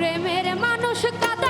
প্রেমের মানুষ কাদা